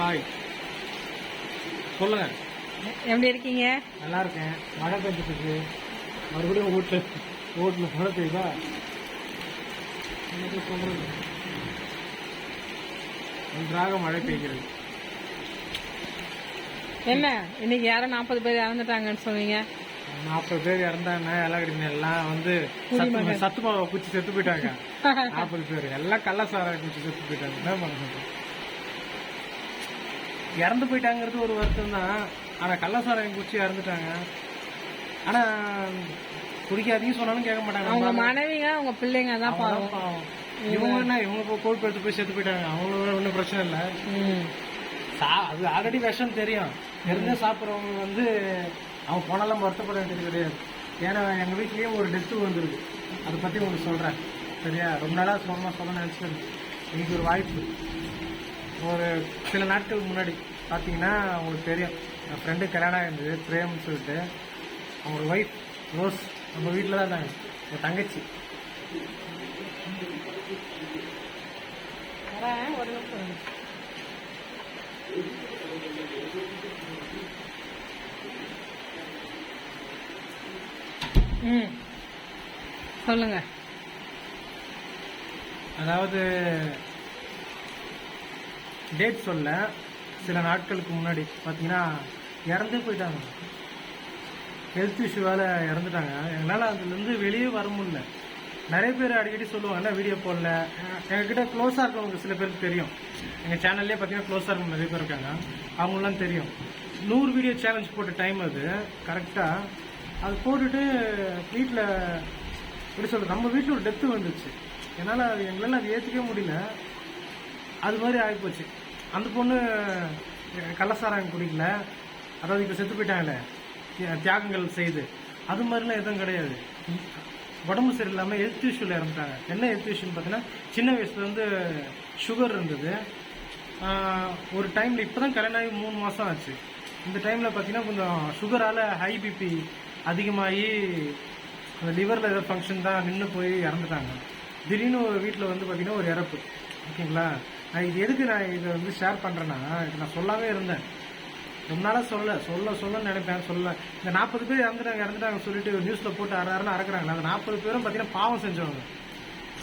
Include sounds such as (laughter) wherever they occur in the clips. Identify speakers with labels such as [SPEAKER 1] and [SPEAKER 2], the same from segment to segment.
[SPEAKER 1] Hi சொல்லுங்க.
[SPEAKER 2] எப்படி இருக்கீங்க?
[SPEAKER 1] நல்லா இருக்கேன் மழை பெஞ்சிட்டு இருக்கு மறுபடியும் வீட்டில் வீட்டில் மழை பெய்யுதா? எனக்கு சொல்றது? நன்றாக மழை பெய்கிறது.
[SPEAKER 2] என்ன? இன்னைக்கு யாரும் நாற்பது பேர் இறந்துட்டாங்கன்னு சொன்னீங்க.
[SPEAKER 1] நாற்பது பேர் இறந்தாங்க. எல்லாம் எல்லாம் வந்து சத்து மாவை குச்சி செத்து போயிட்டாங்க. (laughs) நாற்பது பேர். எல்லாம் கள்ளசாராய குச்சி செத்து போயிட்டாங்க. என்ன பண்ண இறந்து போயிட்டாங்கிறது ஒரு வருத்தம் தான் ஆனா கள்ளசாராயம் குச்சி இறந்துட்டாங்க. ஆனா குடிக்காதீங்க சொன்னாலும் கேட்க மாட்டாங்க.
[SPEAKER 2] அவங்க மனைவிங்க அவங்க பிள்ளைங்க தான் பாவம்.
[SPEAKER 1] இவங்க என்ன இவங்க கோல்ட் எடுத்து போய் செத்து போயிட்டாங்க. அவங்களோட ஒன்றும் பிரச்சனை இல்லை. அது ஆல்ரெடி விஷம் தெரியும். தெரிஞ்சே சாப்பிட்றவங்க வந்து அவங்க போனாலும் வருத்தப்பட வேண்டியது கிடையாது. ஏன்னா எங்கள் வீட்லேயும் ஒரு டெத்து வந்திருக்கு. அதை பற்றி உங்களுக்கு சொல்கிறேன் சரியா? ரொம்ப நாளாக சொல்லணும் சொல்ல நினச்சிட்டு இன்னைக்கு ஒரு வாய்ப்பு. ஒரு சில நாட்களுக்கு முன்னாடி பார்த்தீங்கன்னா உங்களுக்கு தெரியும். என் ஃப்ரெண்டு கல்யாணம் இருந்தது பிரேம்னு சொல்லிட்டு. அவங்க ஒய்ஃப் ரோஸ் நம்ம வீட்டில் தான் இருந்தாங்க. என் தங்கச்சி.
[SPEAKER 2] ஒரு நிமிஷம். ம். சொல்லுங்க.
[SPEAKER 1] அதாவது டேட் சொல்ல சில நாட்களுக்கு முன்னாடி பார்த்தீங்கன்னா இறந்து போயிட்டாங்க. ஹெல்த் இஷ்யூவால் இறந்துட்டாங்க. எங்களால் அதுலேருந்து வெளியே வர முடியல. நிறைய பேர் அடிக்கடி சொல்லுவாங்க என்ன வீடியோ போடல. எங்ககிட்ட க்ளோஸாக இருக்கவங்க சில பேருக்கு தெரியும். எங்கள் சேனல்லே பார்த்தீங்கன்னா க்ளோஸாக இருக்கவங்க நிறைய பேர் இருக்காங்க. அவங்களாம் தெரியும். நூறு வீடியோ சேலஞ்ச் போட்ட டைம் அது. கரெக்டாக அது போட்டுட்டு வீட்டில் எப்படி சொல்கிறது நம்ம வீட்டில் ஒரு டெத்து வந்துச்சு. என்னால் அது எங்களால் அது ஏற்றுக்கவே முடியல. அது மாதிரி ஆகிப்போச்சு. அந்த பொண்ணு கள்ளசாரம் குடிக்கல. அதாவது இப்போ செத்து போயிட்டாங்களே. தியாகங்கள் செய்து. அது மாதிரிலாம் எதுவும் கிடையாது. உடம்பு சரியில்லாமல் ஹெல்த் இஷ்யூவில் இறந்துட்டாங்க. என்ன ஹெல்த் இஷ்யூன்னு பார்த்தீங்கன்னா சின்ன வயசுல வந்து சுகர் இருந்தது. ஒரு டைமில் இப்போ தான் கல்யாணம் ஆகி மூணு மாதம் ஆச்சு. இந்த டைமில் பார்த்தீங்கன்னா கொஞ்சம் சுகரால் ஹை பிபி அதிகமாகி அந்த லிவரில் ஏதோ ஃபங்க்ஷன் தான் நின்று போய் இறந்துட்டாங்க. திடீர்னு ஒரு வீட்டில் வந்து பார்த்திங்கன்னா ஒரு இறப்பு. ஓகேங்களா? நான் இது எதுக்கு நான் இதை வந்து ஷேர் பண்ணுறேன்னா இது நான் சொல்லாமே இருந்தேன். ரொம்ப நாளாக சொல்ல சொல்ல சொல்ல நினைப்பேன். சொல்ல. இந்த நாற்பது பேர் இறந்துட்டாங்க இறந்துட்டாங்க சொல்லிட்டு நியூஸில் போட்டு அறாருன்னு அறக்குறாங்க அந்த நாற்பது பேரும் பார்த்தீங்கன்னா பாவம் செஞ்சவங்க.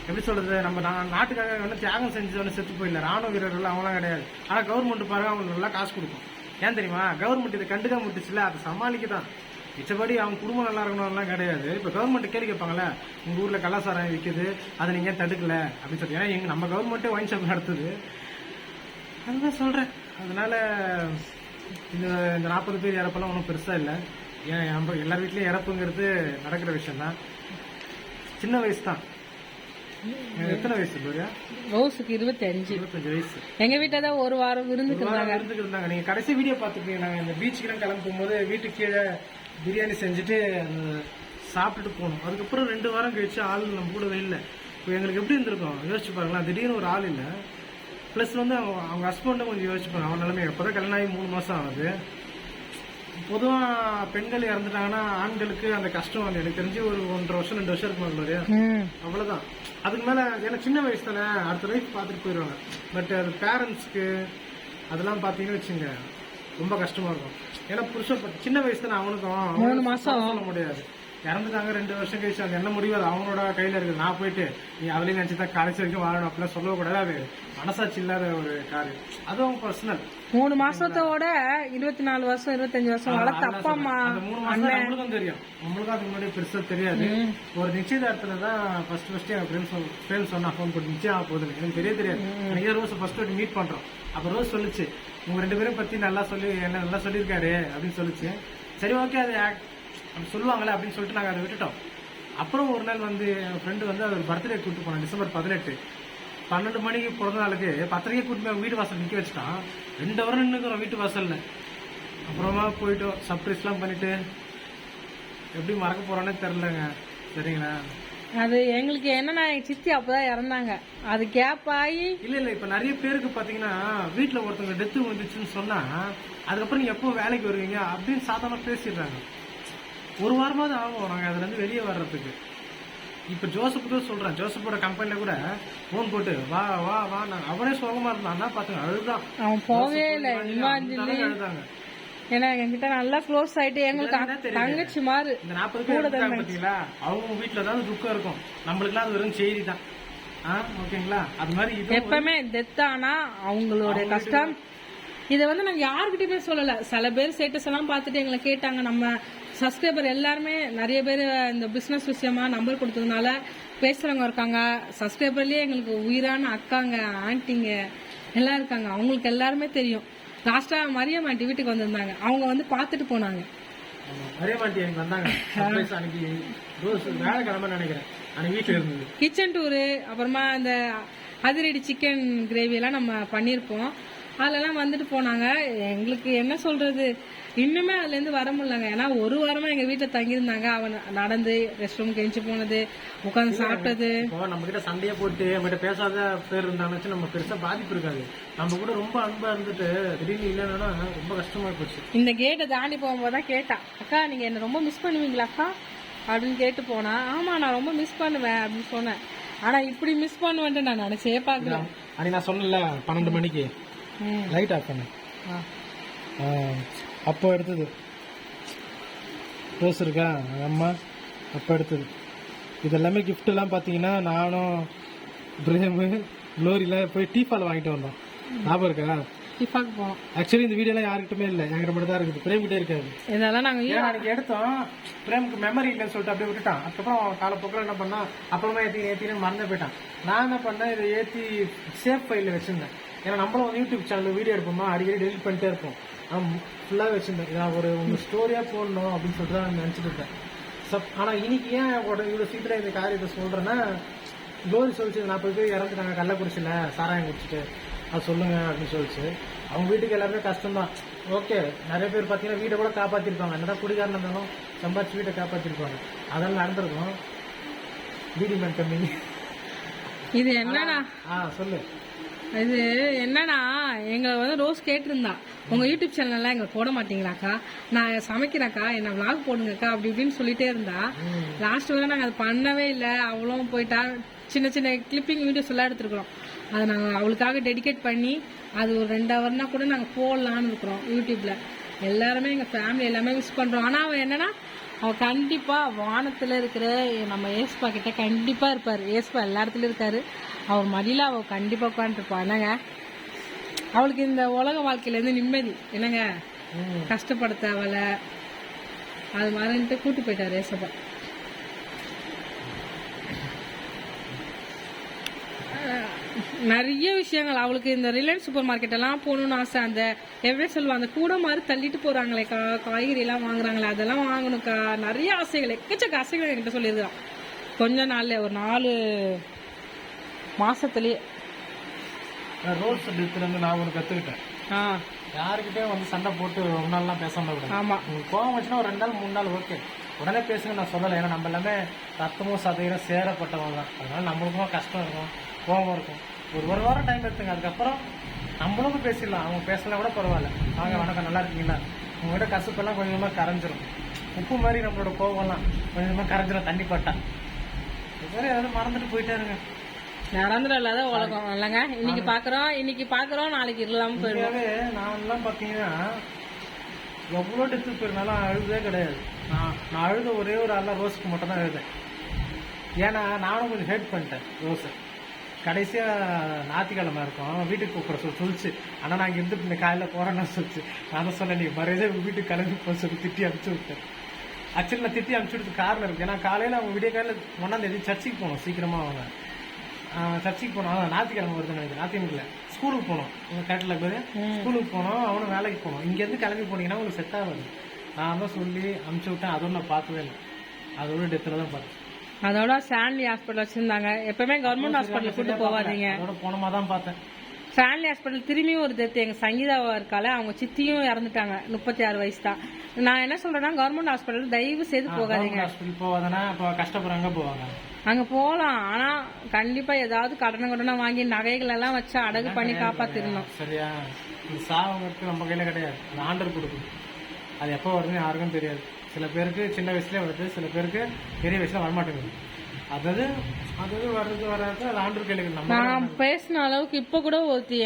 [SPEAKER 1] எப்படி சொல்கிறது நம்ம நா- நாட்டுக்காக வந்து தியாகம் செஞ்சவனு செத்து போயிடல. ராணுவ வீரர்கள் அவங்களாம் கிடையாது. ஆனால் கவர்மெண்ட் பாருங்க அவங்களுக்கு நல்லா காசு கொடுக்கும். ஏன் தெரியுமா? கவர்மெண்ட் இதை கண்டுக்க விட்டுச்சுல அதை சமாளிக்க தான் மிச்சபடி அவங்க குடும்பம் நல்லா இருக்கணும்லாம் கிடையாது. இப்ப கவர்மெண்ட் கேள்வி கேட்பாங்கல்ல உங்க ஊர்ல கலாசாரம் விற்குது அதை நீங்க ஏன் தடுக்கல? அப்படின்னு சொல்லி ஏன்னா எங்க நம்ம கவர்மெண்ட்டே ஒயின் ஷாப் நடத்துது. அதுதான் சொல்றேன். அதனால இந்த இந்த நாற்பது பேர் இறப்பெல்லாம் ஒன்றும் பெருசா இல்லை. ஏன் நம்ம எல்லார் வீட்லயும் இறப்புங்கிறது நடக்கிற விஷயம் தான் சின்ன வயசு தான் எத்தனை வயசு
[SPEAKER 2] ரோஸுக்கு இருபத்தி அஞ்சு
[SPEAKER 1] இருபத்தஞ்சு வயசு.
[SPEAKER 2] எங்க வீட்டுல தான் ஒரு வாரம் விருந்துக்கு
[SPEAKER 1] வாரம்
[SPEAKER 2] இருந்தாங்க.
[SPEAKER 1] விருந்துக்கு இருந்தாங்க. நீங்க கடைசி வீடியோ பார்த்துருக்கீங்க நாங்க இந்த பீச்சுக்கெல்லாம் கிளம்பி போகும்போது வீட்டுக்கு கீழே பிரியாணி செஞ்சுட்டு அது சாப்பிட்டுட்டு போனோம் அதுக்கப்புறம் ரெண்டு வாரம் கழிச்சு ஆள் நம்ம கூடவே இல்லை. இப்போ எங்களுக்கு எப்படி இருந்திருக்கும்? யோசிச்சு பாருங்களேன் திடீர்னு ஒரு ஆள் இல்லை. ப்ளஸ் வந்து அவங்க அவங்க ஹஸ்பண்டும் கொஞ்சம் யோசிச்சு பாருங்க அவன் நிலைமை எப்போதான் கல்யாணம் ஆகி மூணு மாசம் ஆகுது. பொதுவா பெண்கள் இறந்துட்டாங்கன்னா ஆண்களுக்கு அந்த கஷ்டம் வந்து எனக்கு தெரிஞ்சு ஒரு ஒன்றரை வருஷம் ரெண்டு வருஷம் இருக்கும் இல்லையா
[SPEAKER 2] ம்.
[SPEAKER 1] அவ்வளவுதான். அதுக்கு மேல ஏன்னா சின்ன வயசு தானே அடுத்த லைஃப் பார்த்துட்டு போயிடுவாங்க பட் அது பேரண்ட்ஸ்க்கு அதெல்லாம் பார்த்தீங்கன்னு வச்சுங்க ரொம்ப கஷ்டமா இருக்கும். ஏன்னா புருஷன் சின்ன வயசு தானே அவனுக்கும்
[SPEAKER 2] மூணு மாசம்.
[SPEAKER 1] சொல்ல முடியாது. இறந்துட்டாங்க ரெண்டு வருஷம் கழிச்சு அது என்ன முடிவு? அது அவங்களோட கையில இருக்கு. நான் போயிட்டு நீ அதுலயும் நினைச்சு தான் கடைசி வரைக்கும் வாழணும் அப்படிலாம் சொல்லக்கூடாது அது மனசாட்சி இல்லாத ஒரு காரியம். அது அவங்க பர்சனல்
[SPEAKER 2] மூணு மாசத்தோட இருபத்தி நாலு வருஷம் இருபத்தஞ்சு வருஷம் வளர்த்த அப்பா அம்மா
[SPEAKER 1] நம்மளுக்கும் தெரியும். நம்மளுக்கும் அதுக்கு முன்னாடி பெருசா தெரியாது. ஒரு நிச்சயதார்த்தத்துல தான் ஃபர்ஸ்ட் ஃபர்ஸ்ட் என் ஃப்ரெண்ட்ஸ் ஃப்ரெண்ட்ஸ் சொன்னா ஃபோன் போட்டு நிச்சயம் ஆக போகுது எனக்கு தெரிய தெரியாது. எனக்கு ரோஸ் ஃபர்ஸ்ட் வாட்டி மீட் பண்றோம். அப்ப ரோஸ் சொல்லுச்சு உங்க ரெண்டு பேரும் பத்தி நல்லா சொல்லி என்ன நல்லா சொல்லியிருக்காரு அப்படின்னு சொல்லுச்சு. சரி ஓகே அது சொல்லுவாங்களே அப்படின்னு சொல்லிட்டு நாங்க அதை விட்டுட்டோம். அப்புறம் ஒரு நாள் வந்து என் ஃப்ரெண்டு வந்து அவர் பர்த்டே கூட்டு போனான் டிசம்பர் பதினெட்டு. பன்னெண்டு மணிக்கு பிறந்த நாளுக்கு பத்தரைக்கே போய் வீட்டு வாசல் நிக்க வச்சுட்டான். ரெண்டு வாரம் நின்னுக்கிறோம் வீட்டு வாசல்ல. அப்புறமா போயிட்டோம். சர்ப்ரைஸ்லாம் பண்ணிட்டு எப்படி மறக்க போறோன்னே தெரிலங்க சரிங்களா?
[SPEAKER 2] அது எங்களுக்கு என்னன்னா சித்தி அப்பதான் இறந்தாங்க. அது கேப் ஆகி
[SPEAKER 1] இல்ல இல்ல இப்ப நிறைய பேருக்கு பாத்தீங்கன்னா வீட்டுல ஒருத்தவங்க டெத்து வந்துச்சுன்னு சொன்னா அதுக்கப்புறம் நீங்க எப்போ வேலைக்கு வருவீங்க அப்படின்னு சாதாரண பேசிடுறாங்க. ஒரு வாரமாவது ஆகும். நாங்க அதுல இருந்து வெளியே வர்றதுக்கு. இப்ப ஜோசப் தான் சொல்றேன். ஜோசப்போட கம்பெனில கூட போன் போட்டு வா வா வா நான் அவனே சோகமா இருந்தான். பாத்துங்க அழுதான்.
[SPEAKER 2] அவன் போவே இல்லை.
[SPEAKER 1] அழுதாங்க
[SPEAKER 2] ஏன்னா எங்ககிட்ட நல்லா க்ளோஸ் ஆயிட்டு எங்களுக்கு? தங்கச்சி மாறு.
[SPEAKER 1] இந்த நாற்பது பேர் இருக்காங்க பாத்தீங்களா அவங்க வீட்டுல ஏதாவது துக்கம் இருக்கும். நம்மளுக்குலாம் அது வெறும் செய்தி தான். ஓகேங்களா? அது மாதிரி இது
[SPEAKER 2] எப்பவுமே டெத் ஆனா அவங்களோட கஷ்டம். இதை வந்து நாங்க யாருக்கிட்டயுமே சொல்லல. சில பேர் ஸ்டேட்டஸ் எல்லாம் பார்த்துட்டு எங்களை கேட்டாங்க. நம்ம சப்ஸ்கிரைபர் எல்லாருமே நிறைய பேர் இந்த பிசினஸ் விஷயமா நம்பர் கொடுத்ததுனால பேசுறவங்க இருக்காங்க. சப்ஸ்கிரைபர்லயே எங்களுக்கு உயிரான அக்காங்க ஆன்ட்டிங்க எல்லாம் இருக்காங்க. அவங்களுக்கு எல்லாருமே தெரியும். லாஸ்டா மரியம் ஆண்டி வீட்டுக்கு வந்திருந்தாங்க. அவங்க வந்து பார்த்துட்டு போனாங்க. (laughs) கிச்சன் டூரு அப்புறமா இந்த அதிரடி சிக்கன் கிரேவி எல்லாம் நம்ம பண்ணியிருப்போம். அதெல்லாம் வந்துட்டு போனாங்க. எங்களுக்கு என்ன சொல்றது? இன்னுமே அதுல இருந்து வர முடியலங்க. ஏன்னா ஒரு வாரமா எங்க வீட்டுல தங்கியிருந்தாங்க. அவன் நடந்து ரெஸ்ட் ரூம் கெஞ்சி போனது உட்காந்து சாப்பிட்டது.
[SPEAKER 1] இப்போ நம்ம கிட்ட சண்டையே போட்டு நம்ம கிட்ட பேசாத பேர் இருந்தாங்கன்னு நம்ம பெருசா பாதிப்பு இருக்காது. நம்ம கூட ரொம்ப அன்பா இருந்துட்டு திடீர்னு இல்லைன்னா ரொம்ப கஷ்டமா போச்சு.
[SPEAKER 2] இந்த கேட்டை தாண்டி போகும்போது தான் கேட்டா அக்கா நீங்க என்ன ரொம்ப மிஸ் பண்ணுவீங்களா அக்கா அப்படின்னு கேட்டு போனா ஆமா நான் ரொம்ப மிஸ் பண்ணுவேன் அப்படின்னு சொன்னேன். ஆனா இப்படி மிஸ் பண்ணுவேன்ட்டு நான் நினைச்சே பார்க்கல.
[SPEAKER 1] அன்னைக்கு நான் சொன்னேன்ல பன்னெண்டு மணிக்கு. லைட் ஆஃப் பண்ணேன்
[SPEAKER 2] ஆ.
[SPEAKER 1] ஆ, அப்போ எடுத்தது. ரோஸ் இருக்கா? அம்மா அப்போ எடுத்தது. இது எல்லாமே gift எல்லாம் பார்த்தீங்கன்னா நானும் பிரேமு க்ளோரியில் போய் டீ பால் வாங்கிட்டு வந்தோம். ஞாபகம் இருக்கா?
[SPEAKER 2] டிஃபாக்கு போனோம்.
[SPEAKER 1] ஆக்சுவலி இந்த வீடியோலாம் யாருக்கிட்டுமே இல்லை. எங்கிட்ட மட்டும் தான் இருக்குது. பிரேம் கிட்டே இருக்காது.
[SPEAKER 2] இதெல்லாம் நாங்க
[SPEAKER 1] ஏன் அன்னைக்கு எடுத்தோம்? பிரேமுக்கு மெமரி இல்லைன்னு சொல்லிட்டு அப்படியே விட்டுட்டான். அதுக்கப்புறம் காலப்போக்கில் என்ன பண்ணான்? அப்புறமா ஏற்றி ஏற்றினு மறந்து போயிட்டான். நான் என்ன பண்ணேன்? இதை ஏற்றி சேஃப் ஃபைலில் வச்சிருந்தேன். ஏன்னா நம்மளும் வந்து யூடியூப் சேனல் வீடியோ எடுப்போமா? அடிக்கடி டெலிட் பண்ணிட்டே இருப்போம். நான் ஃபுல்லாக வச்சிருந்தேன். இதை ஒரு உங்கள் ஸ்டோரியாக போடணும் அப்படின்னு சொல்லிட்டு தான் நினச்சிட்டு இருந்தேன். சப் ஆனால் இன்னைக்கு ஏன் உடனே இவ்வளோ சீக்கிரம் இந்த காரியத்தை சொல்கிறேன்னா க்ளோரி சொல்லிச்சு நாற்பது பேர் இறந்துட்டாங்க கள்ளக்குறிச்சியில் சாராயம் குடிச்சிட்டு அது சொல்லுங்க அப்படின்னு சொல்லிச்சு. அவங்க வீட்டுக்கு எல்லாருமே கஷ்டம்தான் ஓகே நிறைய பேர் பார்த்தீங்கன்னா வீட்டை கூட காப்பாற்றிருப்பாங்க என்னதான் குடிகாரன் இருந்தாலும் சம்பாதிச்சு வீட்டை காப்பாற்றிருப்பாங்க அதெல்லாம் நடந்திருக்கும். வீடி மேன் கம்பெனி
[SPEAKER 2] இது என்னன்னா
[SPEAKER 1] ஆ சொல்லு.
[SPEAKER 2] இது என்னன்னா எங்களை வந்து ரோஸ் கேட்டிருந்தா. உங்க யூடியூப் சேனல்லாம் எங்களை போட மாட்டீங்களாக்கா? நான் சமைக்கிறேன்க்கா என்ன விளாக் போடுங்கக்கா அப்படி இப்படின்னு சொல்லிட்டே இருந்தா லாஸ்ட் வரை நாங்கள் அது பண்ணவே இல்லை. அவளும் போயிட்டா. சின்ன சின்ன கிளிப்பிங் வீடியோஸ் எல்லாம் எடுத்துருக்குறோம். அதை நாங்கள் அவளுக்காக டெடிகேட் பண்ணி அது ஒரு ரெண்டு ஹவர்னா கூட நாங்கள் போடலான்னு இருக்கிறோம் யூடியூப்ல. எல்லாருமே எங்கள் ஃபேமிலி எல்லாமே மிஸ் பண்ணுறோம் ஆனால் அவன் என்னன்னா அவன் கண்டிப்பாக வானத்தில் இருக்கிற நம்ம ஏஸ்பா கிட்ட கண்டிப்பாக இருப்பார். ஏஸ்பா எல்லா இடத்துலையும் இருக்காரு. அவர் மடியில் அவள் கண்டிப்பாக உட்காந்துருப்பா என்னங்க? அவளுக்கு இந்த உலக வாழ்க்கையிலேருந்து நிம்மதி. என்னங்க?
[SPEAKER 1] ம்.
[SPEAKER 2] கஷ்டப்பட தேவையில்ல அது மாதிரின்ட்டு கூட்டு போயிட்டாரு ஏசப்பா நிறைய விஷயங்கள். அவளுக்கு இந்த ரிலையன்ஸ் சூப்பர் மார்க்கெட் எல்லாம் போகணும்னு ஆசை. அந்த எவ்வளோ சொல்லுவா அந்த கூட மாதிரி தள்ளிட்டு போறாங்களே கா காய்கறி எல்லாம் வாங்குறாங்களே அதெல்லாம் வாங்கணும்க்கா. நிறைய ஆசைகள் எக்கச்சக்க ஆசைகள் என்கிட்ட சொல்லியிருக்கான் கொஞ்ச நாள்ல ஒரு நாலு மாசத்துலயே
[SPEAKER 1] ரோல்ஸ் இருந்து நான் ஒன்று கற்றுக்கிட்டேன் யாருக்கிட்டே வந்து சண்டை போட்டு ரொம்ப நாள்லாம் பேசாம விட
[SPEAKER 2] ஆமா.
[SPEAKER 1] உங்களுக்கு கோவம் வச்சுன்னா ஒரு ரெண்டு நாள் மூணு நாள் ஓகே உடனே பேசுங்க நான் சொல்லலை. ஏன்னா நம்ம எல்லாமே ரத்தமும் சதையும் சேரப்பட்டவங்க தான். அதனால நம்மளுக்கும் கஷ்டம் இருக்கும் கோவம் இருக்கும். ஒரு ஒரு வாரம் டைம் எடுத்துங்க. அதுக்கப்புறம் நம்மளும் பேசிடலாம். அவங்க பேசலாம் கூட பரவாயில்ல. வாங்க வணக்கம். நல்லா இருக்கீங்களா? உங்கள்கிட்ட கசப்பெல்லாம் கொஞ்சமாக கரைஞ்சிரும். உப்பு மாதிரி நம்மளோட கோவம்லாம் கொஞ்சமாக கரைஞ்சிரும் தண்ணி பட்டா. இது மாதிரி ஏதாவது மறந்துட்டு போயிட்டே இருங்க.
[SPEAKER 2] நிரந்தரம் இல்லாத உலகம். இல்லைங்க இன்னைக்கு பாக்குறோம் இன்னைக்கு பாக்குறோம் நாளைக்கு இல்லாம போயிடும்
[SPEAKER 1] நான் எல்லாம் பாத்தீங்கன்னா எவ்வளோ டெத்து போயிருந்தாலும் அழுதே கிடையாது. நான் நான் அழுத ஒரே ஒரு ஆள் ரோஸுக்கு மட்டும் தான் எழுதேன் ஏன்னா நானும் கொஞ்சம் ஹேட் பண்ணிட்டேன் ரோஸை. கடைசியாக ஞாயிற்றுக்கிழமை இருக்கும் வீட்டுக்கு கூப்பிட சொல்லி சொல்லிச்சு. ஆனால் நான் இங்கே இருந்து இந்த காலையில் போகிறேன்னு சொல்லிச்சு. நான் தான் சொன்னேன் நீ மரியாதை வீட்டுக்கு கிளம்பி போக சொல்லி திட்டி அனுப்பிச்சு விட்டேன். ஆக்சுவலி நான் திட்டி அனுப்பிச்சு விடுறதுக்கு காரணம் இருக்குது ஏன்னா காலையில் அவங்க விடிய காலையில் ஒன்றாந்தேதி சர்ச்சுக்கு போகணும் சீக்கிரமாக அவங்க. சர்ச்சுக்கு போனோம். அதான் ஞாயிற்றுக்கிழமை வருதுன்னு நினைக்கிறேன். ஞாயிற்றுக்கிழமை ஸ்கூலுக்கு போனோம். உங்கள் கேட்டில் போய் ஸ்கூலுக்கு போனோம். அவனும் வேலைக்கு போனோம். இங்கேருந்து கிளம்பி போனீங்கன்னா உங்களுக்கு செட் ஆகாது. நான் தான் சொல்லி அனுப்பிச்சு விட்டேன். அதுவும் நான் பார்த்ததே இல்லை. அதோட டெத்தில் தான் பார்த்தேன்.
[SPEAKER 2] அதோட ஸ்டான்லி ஹாஸ்பிட்டல் வச்சிருந்தாங்க. எப்பவுமே கவர்மெண்ட் ஹாஸ்பிட்டல் கூட்டு போகாதீங்க.
[SPEAKER 1] அதோட போனமா தான் பார்த்தேன்.
[SPEAKER 2] ஸ்டான்லி ஹாஸ்பிட்டல் திரும்பியும் ஒரு டெத் எங்க சங்கீதாவா இருக்கால அவங்க சித்தியும் இறந்துட்டாங்க. முப்பத்தி ஆறு வயசு தான். நான் என்ன சொல்றேன்னா கவர்மெண்ட் ஹாஸ்பிட்டல் தயவு செய்து போகாதீங்க.
[SPEAKER 1] ஹாஸ்பிட்டல் போவாதானே இப்போ கஷ்டப்படுறாங்க போவாங்க.
[SPEAKER 2] அங்க போலாம். ஆனா கண்டிப்பா ஏதாவது கடனை கடனை வாங்கி நகைகள் எல்லாம் வச்சு அடகு பண்ணி காப்பாத்திரணும்.
[SPEAKER 1] சரியா? இந்த சாவங்கிறது நம்ம கையில் கிடையாது. ஆண்டர் கொடுக்குது அது எப்போ வருதுன்னு யாருக்கும் தெரியாது. சில பேருக்கு சின்ன வயசுலேயே வருது சில பேருக்கு பெரிய வயசுல வரமாட்டேங்குது. அதாவது அதாவது வர்றது வராது அது ஆண்டு கேளுங்க. நம்ம
[SPEAKER 2] நான் பேசின அளவுக்கு இப்போ கூட ஒருத்தி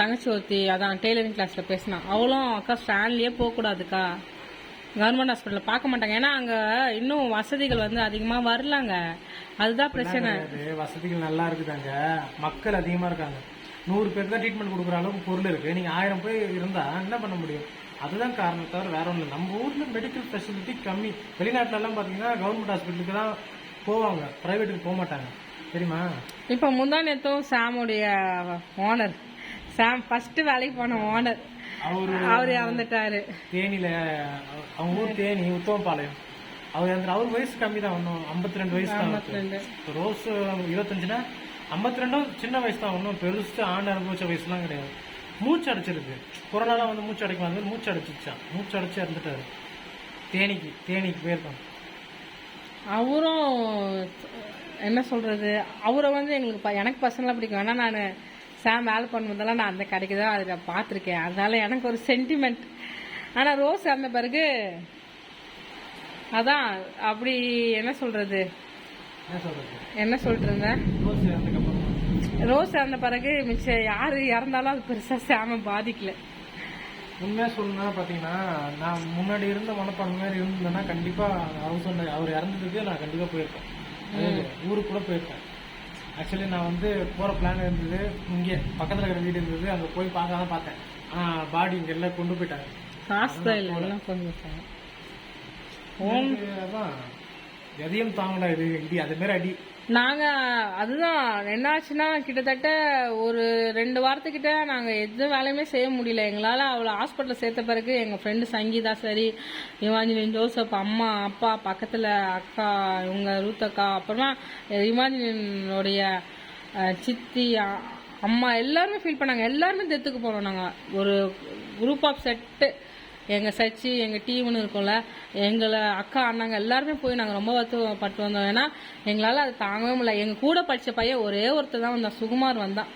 [SPEAKER 2] தங்கச்சி ஒருத்தி அதான் டெய்லரிங் கிளாஸ்ல பேசினா அவளும் அக்கா ஸ்டாண்ட்லயே போக கூடாதுக்கா கவர்மெண்ட் ஹாஸ்பிட்டல்ல பார்க்க மாட்டாங்க. ஏன்னா அங்க இன்னும் வசதிகள் வந்து அதிகமா வரலங்க. அதுதான் பிரச்சனை.
[SPEAKER 1] வசதிகள் நல்லா இருக்குதாங்க. மக்கள் அதிகமா இருக்காங்க. நூறு பேர் தான் ட்ரீட்மெண்ட் கொடுக்குற அளவுக்கு பொருள் இருக்கு. நீங்க ஆயிரம் பேர் இருந்தா என்ன பண்ண முடியும்? அதுதான் காரணம் தவிர வேற ஒன்றும் நம்ம ஊர்ல மெடிக்கல் ஃபெசிலிட்டி கம்மி. வெளிநாட்டுல எல்லாம் பாத்தீங்கன்னா கவர்மெண்ட் ஹாஸ்பிட்டலுக்கு தான் போவாங்க. பிரைவேட்டுக்கு போக மாட்டாங்க. தெரியுமா?
[SPEAKER 2] இப்போ முந்தா நேத்தும் சாமுடைய ஓனர் சாம் ஃபர்ஸ்ட் வேலைக்கு போன ஓனர்
[SPEAKER 1] அவரு
[SPEAKER 2] அவர் இறந்துட்டாரு.
[SPEAKER 1] தேனியில அவங்க ஊர் தேனி உத்தமபாளையம் அவர் அந்த அவர் வயசு கம்மி தான் ஒன்றும் ஐம்பத்தி ரெண்டு வயசு தான் ரோஸ் இருபத்தஞ்சுனா ஐம்பத்தி ரெண்டும் சின்ன வயசு தான் ஒன்றும் பெருசு ஆண்டு அனுபவிச்ச வயசுலாம் கிடையாது. மூச்சு அடைச்சிருக்கு. கொரோனாலாம் வந்து மூச்சு அடைக்கும் வந்து மூச்சு அடைச்சிச்சான் மூச்சு அடைச்சு இறந்துட்டாரு. தேனிக்கு தேனிக்கு போயிருக்கோம்
[SPEAKER 2] அவரும் என்ன சொல்றது அவரை வந்து எங்களுக்கு எனக்கு பர்சனலாக பிடிக்கும். ஏன்னா நான் சாம் வேலை பண்ணும்போதெல்லாம் நான் அந்த கடைக்கு தான் அதில் பார்த்துருக்கேன். அதனால எனக்கு ஒரு சென்டிமெண்ட் ஆனால் ரோஸ் அந்த பிறகு அதான் அப்படி என்ன சொல்றது?
[SPEAKER 1] என்ன
[SPEAKER 2] சொல்லிட்டு இருந்தேன்
[SPEAKER 1] ரோஸ்
[SPEAKER 2] இறந்த பிறகு மிச்சம் யாரு இறந்தாலும் அது பெருசா சாம பாதிக்கல.
[SPEAKER 1] உண்மையாக சொல்லணும்னா பார்த்தீங்கன்னா நான் முன்னாடி இருந்த மனப்பான்மை மாதிரி இருந்தேன்னா கண்டிப்பாக ஹவுஸ் ஓனர் அவர் இறந்ததுக்கு நான் கண்டிப்பாக போயிருப்பேன். அதாவது ஊருக்கு கூட போயிருப்பேன். ஆக்சுவலி நான் வந்து போகிற பிளான் இருந்தது. இங்கே பக்கத்தில் இருக்கிற வீடு இருந்தது. அங்கே போய் பார்க்க தான் பார்த்தேன். ஆனால் பாடி இங்கே எல்லாம் கொண்டு போயிட்டாங்க
[SPEAKER 2] காசு தான் இல்லை எல்லாம் கொஞ்சம்
[SPEAKER 1] எனக்கு அதான் எதையும் தாங்கல இது. இடி அது மாதிரி அடி.
[SPEAKER 2] நாங்க அதுதான் என்னாச்சுன்னா கிட்டத்தட்ட ஒரு ரெண்டு வாரத்துக்கிட்ட நாங்க எந்த வேலையுமே செய்ய முடியல. எங்களால அவளை ஹாஸ்பிட்டல் சேர்த்த பிறகு எங்க ஃப்ரெண்டு சங்கீதா சரி இமாஞ்சினியன் ஜோசப் அம்மா அப்பா பக்கத்துல அக்கா இவங்க ரூத்தக்கா அப்புறமா இமாஜினியனுடைய சித்தி அம்மா எல்லாருமே ஃபீல் பண்ணாங்க. எல்லாருமே தெத்துக்கு போனோம் நாங்க. ஒரு குரூப் ஆஃப் செட்டு எங்கள் சச்சி எங்கள் டீம்னு இருக்கோம்ல எங்களை அக்கா அண்ணாங்க எல்லாருமே போய் நாங்கள் ரொம்ப வருத்தப்பட்டு வந்தோம். ஏன்னா எங்களால் அது தாங்கவே முடியல. எங்கள் கூட படித்த பையன் ஒரே ஒருத்தர் தான் வந்தான். சுகுமார் வந்தான்.